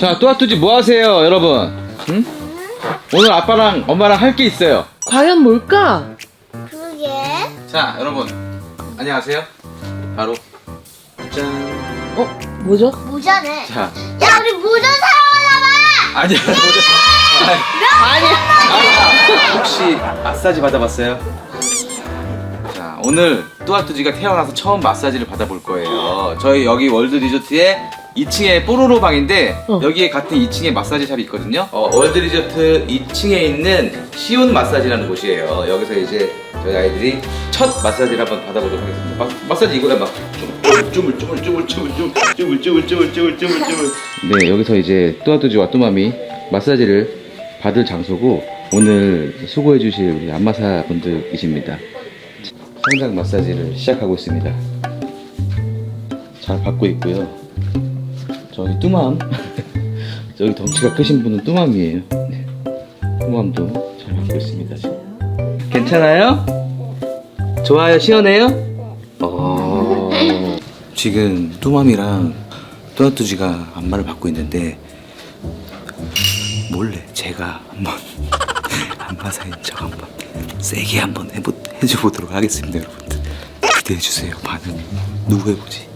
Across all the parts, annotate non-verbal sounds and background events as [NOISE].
자, 또아뚜지 뭐 하세요, 여러분? 응? 오늘 아빠랑 엄마랑 할 게 있어요. 과연 뭘까? 그게 자, 여러분. 안녕하세요. 바로 짠. 어, 뭐죠? 모자네. 자, 야 우리 모자 사러 아니야. 아니야. 아, 혹시 마사지 받아봤어요? 자, 오늘 뚜아뚜지가 태어나서 처음 마사지를 받아볼 거예요. 저희 여기 월드 리조트에 2층에 뽀로로 방인데 어. 여기에 같은 2층에 마사지 샵이 있거든요. 어, 월드 리조트 2층에 있는 시온 마사지라는 곳이에요. 여기서 이제 저희 아이들이 첫 마사지를 한번 받아보도록 하겠습니다. 마, 마사지 이거야 막 쭈물 쭈물 쭈물 쭈물 쭈물 쭈물 쭈물 쭈물 쭈물 쭈물 쭈물 네 여기서 이제 뚜아뚜지와 뚜마미 마사지를 받을 장소고 오늘 수고해 주실 우리 안마사 분들이십니다. 성장 마사지를 시작하고 있습니다. 잘 받고 있고요. 저기 뚜맘 [LAUGHS] 저기 덩치가 크신 분은 뚜맘이에요. 네. 뚜맘도 잘 받고 있습니다. 지금. 괜찮아요? 좋아요? 시원해요? 어... 지금 뚜맘이랑 뚜아뚜지가 안마를 받고 있는데 몰래 제가 한번 [LAUGHS] 안마 사인 척 한번 세게 한번 해보, 해줘보도록 하겠습니다 여러분들 기대해주세요 반응 누구 해보지?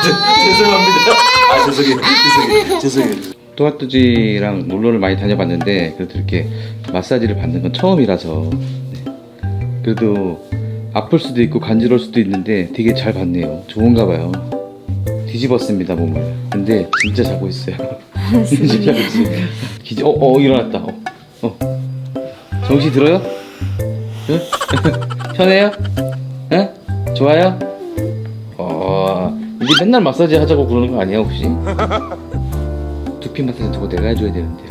죄송합니다. 죄송합니다. 아 죄송해요. 죄송해요. 죄송해요. 또아뚜지랑 놀러를 많이 다녀봤는데 그래도 이렇게 마사지를 받는 건 처음이라서 네. 그래도 아플 수도 있고 간지러울 수도 있는데 되게 잘 받네요. 좋은가 봐요. 뒤집었습니다 몸을. 근데 진짜 자고 있어요. [LAUGHS] 진짜 자고 있어요. 기지 어 어 일어났다. 어, 어. 정신 들어요? 응? [LAUGHS] 편해요? 응? 좋아요? 어, 이제 맨날 마사지 하자고 그러는 거 아니야 혹시? [LAUGHS] 두피 마사지 저거 내가 해줘야 되는데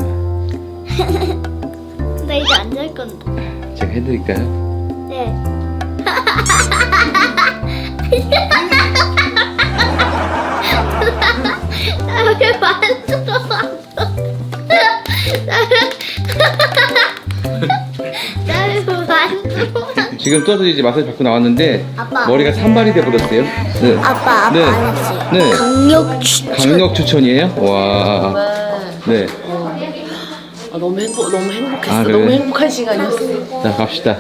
나 이제 안 잘 건데. 제가 해드릴까요? 네. 나왜 만들어? 나왜 지금 또아도 이제 마사지 받고 나왔는데 아빠. 머리가 산발이 돼 버렸어요 네. 아빠 아빠 네. 알았지? 네. 강력 추천. 강력 추천이에요? 와 네. 아, 너무 행복, 너무 행복했어. 아, 그래? 너무 행복한 시간이었어. 자 갑시다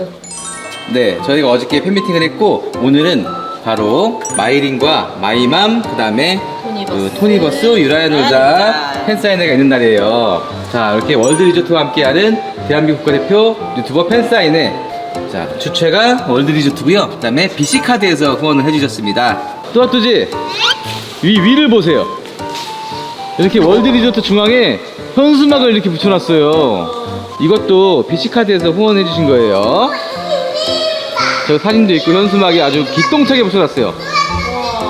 네 저희가 어저께 팬미팅을 했고 오늘은 바로 마이린과 마이맘 그 다음에 그 토니버스 유라야 놀자 팬사인회가 있는 날이에요 자 이렇게 월드 리조트와 함께하는 대한민국 국가대표 유튜버 팬사인회 자 주최가 월드 리조트고요 그 다음에 BC카드에서 후원을 해주셨습니다 뚜아뚜지 위, 위를 보세요 이렇게 월드 리조트 중앙에 현수막을 이렇게 붙여놨어요. 이것도 BC카드에서 후원해주신 거예요. 저 사진도 있고 현수막이 아주 기똥차게 붙여놨어요.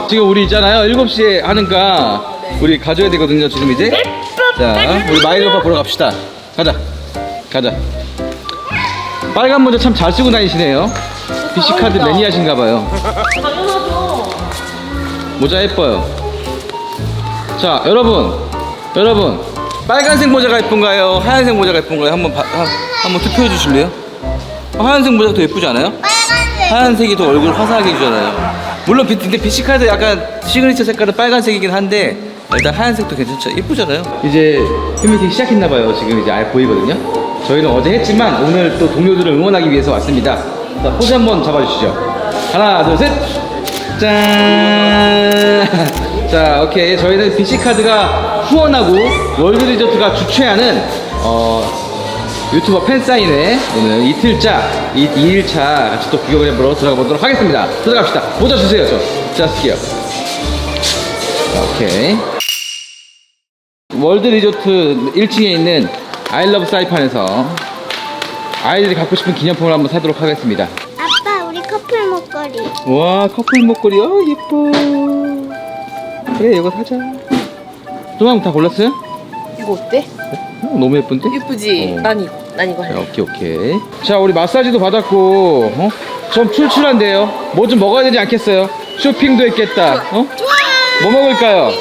지금 우리 있잖아요. 7시에 하니까 우리 가져야 되거든요. 지금 이제. 자, 우리 오빠 보러 갑시다. 가자. 가자. 빨간 모자 참 잘 쓰고 다니시네요. BC카드 매니아신가봐요. 당연하죠. 모자 예뻐요. 자, 여러분, 여러분, 빨간색 모자가 예쁜가요? 하얀색 모자가 예쁜가요? 한번 봐- 한, 한번 투표해 주실래요? 어, 하얀색 모자가 더 예쁘지 않아요? 빨간색. 하얀색이 더 얼굴 화사하게 해주잖아요. 물론 비- 근데 비치카드 약간 시그니처 색깔은 빨간색이긴 한데 일단 하얀색도 괜찮죠? 예쁘잖아요. 이제 팬미팅 시작했나봐요. 지금 이제 아예 보이거든요. 저희는 어제 했지만 오늘 또 동료들을 응원하기 위해서 왔습니다. 자, 포즈 한번 잡아주시죠. 하나, 둘, 셋. 짠. 자, 오케이. 저희는 비치카드가 후원하고 월드 리조트가 주최하는 어, 유튜버 팬사인회 오늘 이틀차, 이, 2일차 같이 또 구경을 해보러 들어가 보도록 하겠습니다. 들어갑시다. 모자 주세요, 저. 자. 자, 오케이. 월드 리조트 1층에 있는 아이러브 사이판에서 아이들이 갖고 싶은 기념품을 한번 사도록 하겠습니다. 아빠 우리 커플 목걸이. 와, 커플 목걸이, 어, 예뻐. 그래, 이거 사자. 또한 다 골랐어요? 이거 어때? 어, 너무 예쁜데? 예쁘지? 어. 난 이거, 난 이거 자, 할래. 오케이 오케이 자 우리 마사지도 받았고 어? 좀 출출한데요. 뭐 좀 먹어야 되지 않겠어요? 쇼핑도 했겠다. 어? 뭐 먹을까요?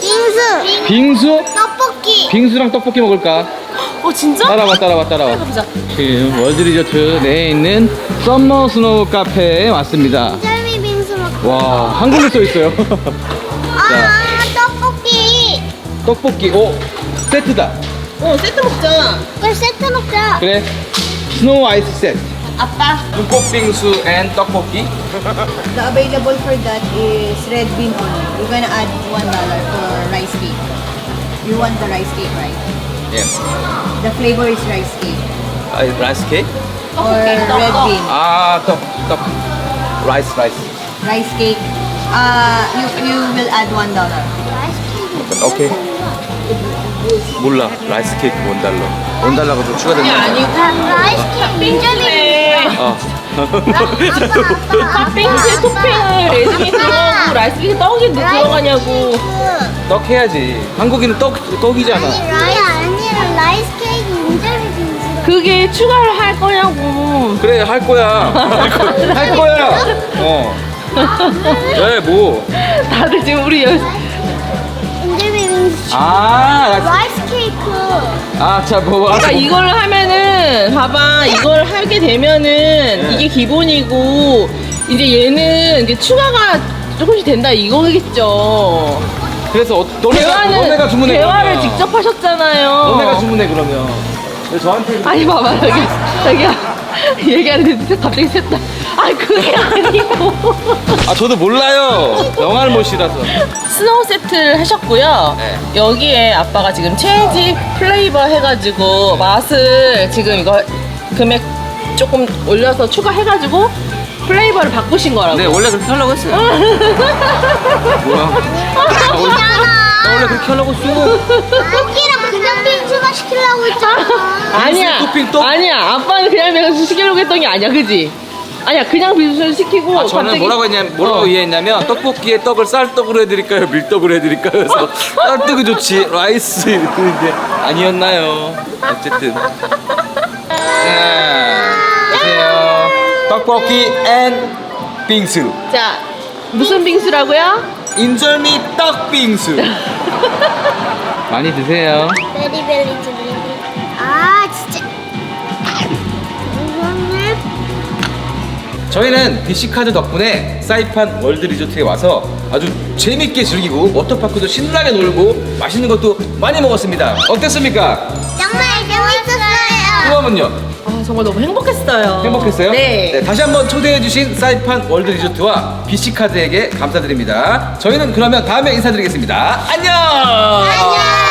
빙수. 빙수? 떡볶이. 빙수랑 떡볶이 먹을까? 어 진짜? 따라와 따라와 따라와. 보자. 지금 월드 리조트 내에 있는 썸머 스노우 카페에 왔습니다. 짤미 빙수 먹고. 와 한글로 써 있어요. 아, [LAUGHS] 떡볶이. 떡볶이 오 세트다. 어 세트 먹자. 이걸 세트 먹자. 그래 스노우 아이스 세트. 아빠. 눈꽃빙수 앤 떡볶이. [LAUGHS] The available for that is red bean only. You're gonna add one dollar for rice cake. You want the rice cake, right? Yes. The flavor is rice cake 아, 라이스 케이크? or red bean. 아, 떡, 떡. 라이스, 라이스. Rice cake. Uh, you you will add one dollar. 오케이. 몰라. 라이스 케이크 원 달러. 원 달러가 좀 추가됐나? 아니 아니고. 라이스 케이크 민저리 네. 어. 팥빙수에 토핑을 레진이 들어가고 라이스케이크 떡이 들어가냐고. 떡 해야지. 한국인은 떡, 떡이잖아. 아니 라이스 아니라 라이스 케이크 민저리 빙수. 그게 추가를 할 거냐고. 그래, 할 거야. 할, [LAUGHS] 거, 할 거야. 어. 왜, 뭐. 다들 지금 우리 여, 민저리 빙수. 아, 라이스 케이크. 아, 자, 뭐. 그러니까 이걸 하면은 봐봐 이걸 하게 되면은 네. 이게 기본이고 이제 얘는 이제 추가가 조금씩 된다 이거겠죠. 그래서 어, 너네가, 너네가 대화는 주문해. 대화를 그러면. 직접 하셨잖아요. 너네가 주문해, 그러면. 왜 저한테. 아니 봐봐 여기 자기야 [LAUGHS] 얘기하는데 갑자기 샜다. 아 그게 아니고 아, 저도 몰라요. 영화를 못 실어서. 스노우 세트를 하셨고요. 네. 여기에 아빠가 지금 체인지 플레이버 해가지고 맛을 지금 이거 금액 조금 올려서 추가해가지고 플레이버를 바꾸신 거라고. 네, 원래 그렇게 하려고 했어요. [LAUGHS] 뭐야. 나 원래, 나 원래 그렇게 하려고 했어. 아기랑 그냥 빙수가 시키려고 했잖아. 아니야. 토핑 또? 아니야. 아빠는 그냥 내가 시키려고 했던 게 아니야, 그지? 아니야, 그냥 빙수를 시키고 아, 저는 갑자기 뭐라고 했냐면, 뭐라고 어. 이해했냐면, 떡볶이에 떡을 쌀떡으로 해드릴까요? 밀떡으로 해드릴까요? 그래서, [LAUGHS] 쌀떡이 좋지. 라이스. 이랬는데, 아니었나요? 어쨌든. 자, 보세요. 떡볶이 앤 빙수. 자, 무슨 빙수라고요? 인절미 떡 빙수. [LAUGHS] 많이 드세요. 베리베리 젤 저희는 DC카드 덕분에 사이판 월드 리조트에 와서 아주 재밌게 즐기고 워터파크도 신나게 놀고 맛있는 것도 많이 먹었습니다. 어땠습니까? 정말 재밌었어요. 그러면요 아, 정말 너무 행복했어요. 행복했어요? 네. 다시 한번 초대해주신 사이판 월드 리조트와 BC카드에게 감사드립니다. 저희는 그러면 다음에 인사드리겠습니다. 안녕! 안녕.